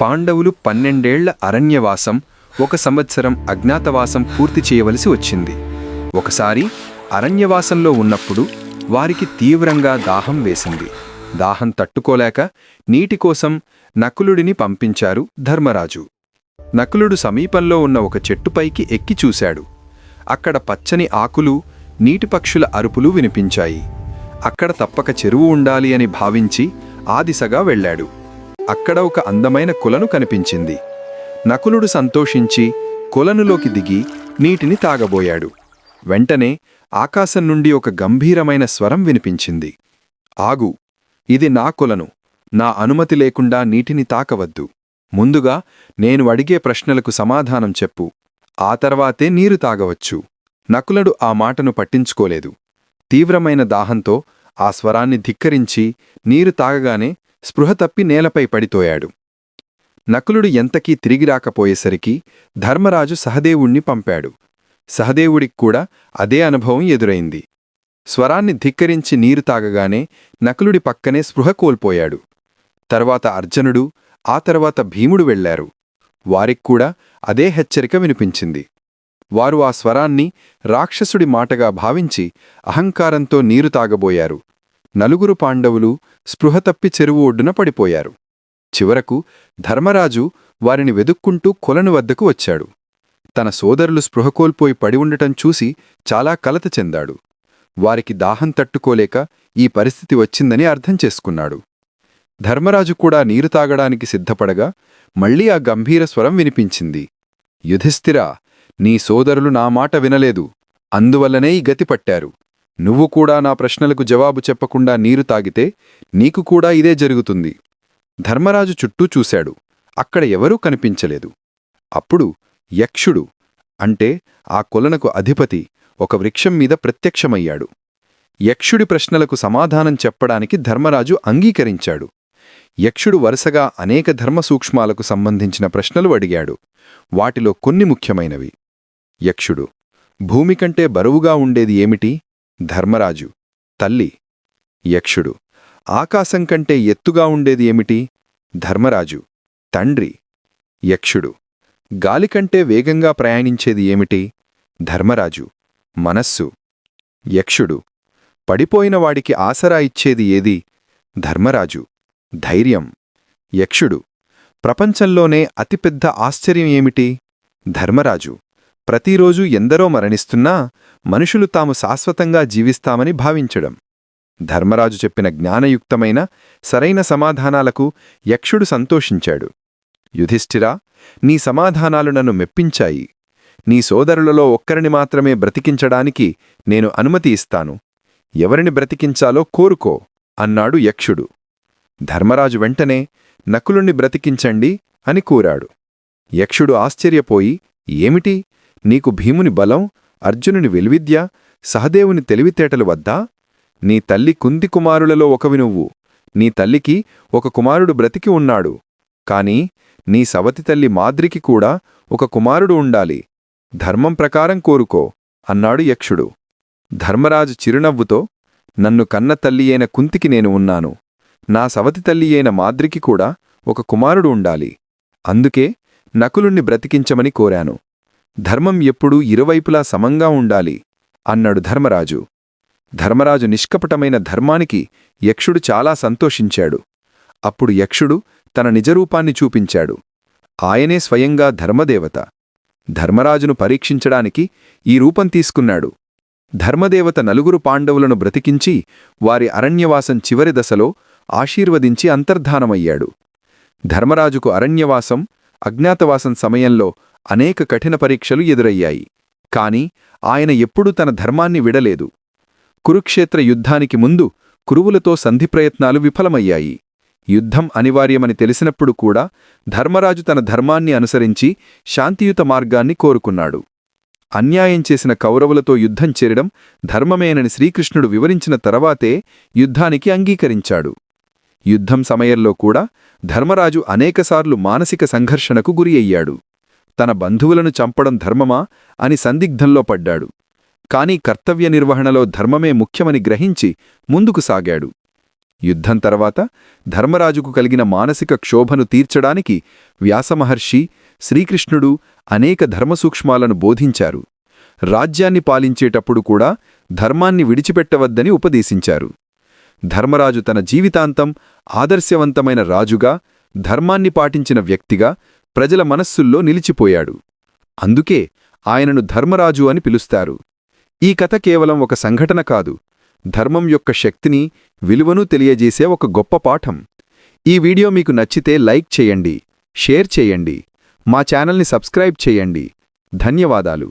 పాండవులు పన్నెండేళ్ళ అరణ్యవాసం ఒక సంవత్సరం అజ్ఞాతవాసం పూర్తి చేయవలసి వచ్చింది. ఒకసారి అరణ్యవాసంలో ఉన్నప్పుడు వారికి తీవ్రంగా దాహం వేసింది. దాహం తట్టుకోలేక నీటి కోసం నకులుడిని పంపించారు ధర్మరాజు. నకులుడు సమీపంలో ఉన్న ఒక చెట్టుపైకి ఎక్కి చూశాడు. అక్కడ పచ్చని ఆకులు నీటి పక్షుల అరుపులు వినిపించాయి. అక్కడ తప్పక చెరువు ఉండాలి అని భావించి ఆ దిశగా వెళ్ళాడు. అక్కడ ఒక అందమైన కొలను కనిపించింది. నకులుడు సంతోషించి కొలనులోకి దిగి నీటిని తాగబోయాడు. వెంటనే ఆకాశం నుండి ఒక గంభీరమైన స్వరం వినిపించింది. ఆగు ఇది నా కొలను. నా అనుమతి లేకుండా నీటిని తాకవద్దు. ముందుగా నేను అడిగే ప్రశ్నలకు సమాధానం చెప్పు. ఆ తర్వాతే నీరు తాగవచ్చు. నకులుడు ఆ మాటను పట్టించుకోలేదు. తీవ్రమైన దాహంతో ఆ స్వరాన్ని ధిక్కరించి నీరు తాగగానే స్పృహ తప్పి నేలపై పడితోయాడు. నకులుడు ఎంతకీ తిరిగి రాకపోయేసరికి ధర్మరాజు సహదేవుణ్ణి పంపాడు. సహదేవుడికి కూడా అదే అనుభవం ఎదురైంది. స్వరాన్ని ధిక్కరించి నీరు తాగగానే నకులుడి పక్కనే స్పృహ కోల్పోయాడు. తర్వాత అర్జునుడు ఆ తర్వాత భీముడు వెళ్ళారు వారిక్కూడా అదే హెచ్చరిక వినిపించింది. వారు ఆ స్వరాన్ని రాక్షసుడి మాటగా భావించి అహంకారంతో నీరు తాగబోయారు. నలుగురు పాండవులు స్పృహ తప్పి చెరువు ఒడ్డున పడిపోయారు. చివరకు ధర్మరాజు వారిని వెదుక్కుంటూ కొలను వద్దకు వచ్చాడు. తన సోదరులు స్పృహ కోల్పోయి పడి ఉండటం చూసి చాలా కలత చెందాడు. వారికి దాహం తట్టుకోలేక ఈ పరిస్థితి వచ్చిందని అర్థం చేసుకున్నాడు. ధర్మరాజు కూడా నీరు తాగడానికి సిద్ధపడగా మళ్ళీ ఆ గంభీర స్వరం వినిపించింది. యుధిస్థిరా నీ సోదరులు నా మాట వినలేదు. అందువల్లనే ఈ గతి పట్టారు. నువ్వు కూడా నా ప్రశ్నలకు జవాబు చెప్పకుండా నీరు తాగితే నీకు కూడా ఇదే జరుగుతుంది. ధర్మరాజు చుట్టూ చూశాడు. అక్కడ ఎవరూ కనిపించలేదు. అప్పుడు యక్షుడు అంటే ఆ కొలనకు అధిపతి ఒక వృక్షం మీద ప్రత్యక్షమయ్యాడు. యక్షుడి ప్రశ్నలకు సమాధానం చెప్పడానికి ధర్మరాజు అంగీకరించాడు. యక్షుడు వరుసగా అనేక ధర్మసూక్ష్మాలకు సంబంధించిన ప్రశ్నలు అడిగాడు. వాటిలో కొన్ని ముఖ్యమైనవి. యక్షుడు భూమి కంటే బరువుగా ఉండేది ఏమిటి? ధర్మరాజు తల్లి యక్షుడు. ఆకాశం కంటే ఎత్తుగా ఉండేది ఏమిటి? ధర్మరాజు తండ్రి యక్షుడు. గాలికంటే వేగంగా ప్రయాణించేది ఏమిటి? ధర్మరాజు మనస్సు. యక్షుడు. పడిపోయిన వాడికి ఆసరా ఇచ్చేది ఏది? ధర్మరాజు. ధైర్యం. యక్షుడు. ప్రపంచంలోనే అతిపెద్ద ఆశ్చర్యం ఏమిటి? ధర్మరాజు. ప్రతిరోజు ఎందరో మరణిస్తున్నా మనుషులు తాము శాశ్వతంగా జీవిస్తామని భావించడం. ధర్మరాజు చెప్పిన జ్ఞానయుక్తమైన సరైన సమాధానాలకు యక్షుడు సంతోషించాడు. యుధిష్ఠిరా నీ సమాధానాలు నన్ను మెప్పించాయి. నీ సోదరులలో ఒక్కరిని మాత్రమే బ్రతికించడానికి నేను అనుమతి ఇస్తాను. ఎవరిని బ్రతికించాలో కోరుకో అన్నాడు యక్షుడు. ధర్మరాజు వెంటనే నకులుణ్ణి బ్రతికించండి అని కోరాడు. యక్షుడు ఆశ్చర్యపోయి ఏమిటి? నీకు భీముని బలం అర్జునుని వెలివిద్య సహదేవుని తెలివితేటలు వద్దా నీ తల్లి కుంతి కుమారులలో ఒకవి నువ్వు. నీ తల్లికి ఒక కుమారుడు బ్రతికి ఉన్నాడు. కాని నీ సవతి తల్లి మాద్రికి కూడా ఒక కుమారుడు ఉండాలి. ధర్మం ప్రకారం కోరుకో అన్నాడు యక్షుడు. ధర్మరాజు చిరునవ్వుతో నన్ను కన్న తల్లియైన కుంతికి నేను ఉన్నాను. నా సవతి తల్లియైన మాద్రికి కూడా ఒక కుమారుడు ఉండాలి. అందుకే నకులుణ్ణి బ్రతికించమని కోరాను. ధర్మం ఎప్పుడూ ఇరువైపులా సమంగా ఉండాలి అన్నాడు ధర్మరాజు. ధర్మరాజు నిష్కపటమైన ధర్మానికి యక్షుడు చాలా సంతోషించాడు. అప్పుడు యక్షుడు తన నిజరూపాన్ని చూపించాడు. ఆయనే స్వయంగా ధర్మదేవత. ధర్మరాజును పరీక్షించడానికి ఈ రూపం తీసుకున్నాడు. ధర్మదేవత నలుగురు పాండవులను బ్రతికించి వారి అరణ్యవాసం చివరి దశలో ఆశీర్వదించి అంతర్ధానమయ్యాడు. ధర్మరాజుకు అరణ్యవాసం అజ్ఞాతవాసం సమయంలో అనేక కఠిన పరీక్షలు ఎదురయ్యాయి. కాని ఆయన ఎప్పుడూ తన ధర్మాన్ని విడలేదు. కురుక్షేత్ర యుద్ధానికి ముందు కురువులతో సంధి ప్రయత్నాలు విఫలమయ్యాయి. యుద్ధం అనివార్యమని తెలిసినప్పుడు కూడా ధర్మరాజు తన ధర్మాన్ని అనుసరించి శాంతియుత మార్గాన్ని కోరుకున్నాడు. అన్యాయం చేసిన కౌరవులతో యుద్ధం చేరడం ధర్మమేనని శ్రీకృష్ణుడు వివరించిన తర్వాతే యుద్ధానికి అంగీకరించాడు. యుద్ధం సమయంలో కూడా ధర్మరాజు అనేకసార్లు మానసిక సంఘర్షణకు గురి అయ్యాడు. తన బంధువులను చంపడం ధర్మమా అని సందిగ్ధంలో పడ్డాడు. కాని కర్తవ్య నిర్వహణలో ధర్మమే ముఖ్యమని గ్రహించి ముందుకు సాగాడు. యుద్ధం తర్వాత ధర్మరాజుకు కలిగిన మానసిక క్షోభను తీర్చడానికి వ్యాసమహర్షి శ్రీకృష్ణుడు అనేక ధర్మసూక్ష్మాలను బోధించారు. రాజ్యాన్ని పాలించేటప్పుడు కూడా ధర్మాన్ని విడిచిపెట్టవద్దని ఉపదేశించారు. ధర్మరాజు తన జీవితాంతం ఆదర్శవంతమైన రాజుగా ధర్మాన్ని పాటించిన వ్యక్తిగా ప్రజల మనస్సుల్లో నిలిచిపోయాడు. అందుకే ఆయనను ధర్మరాజు అని పిలుస్తారు. ఈ కథ కేవలం ఒక సంఘటన కాదు ధర్మం యొక్క శక్తిని విలువను తెలియజేసే ఒక గొప్ప పాఠం. ఈ వీడియో మీకు నచ్చితే లైక్ చేయండి షేర్ చేయండి మా ఛానల్ని సబ్స్క్రైబ్ చేయండి. ధన్యవాదాలు.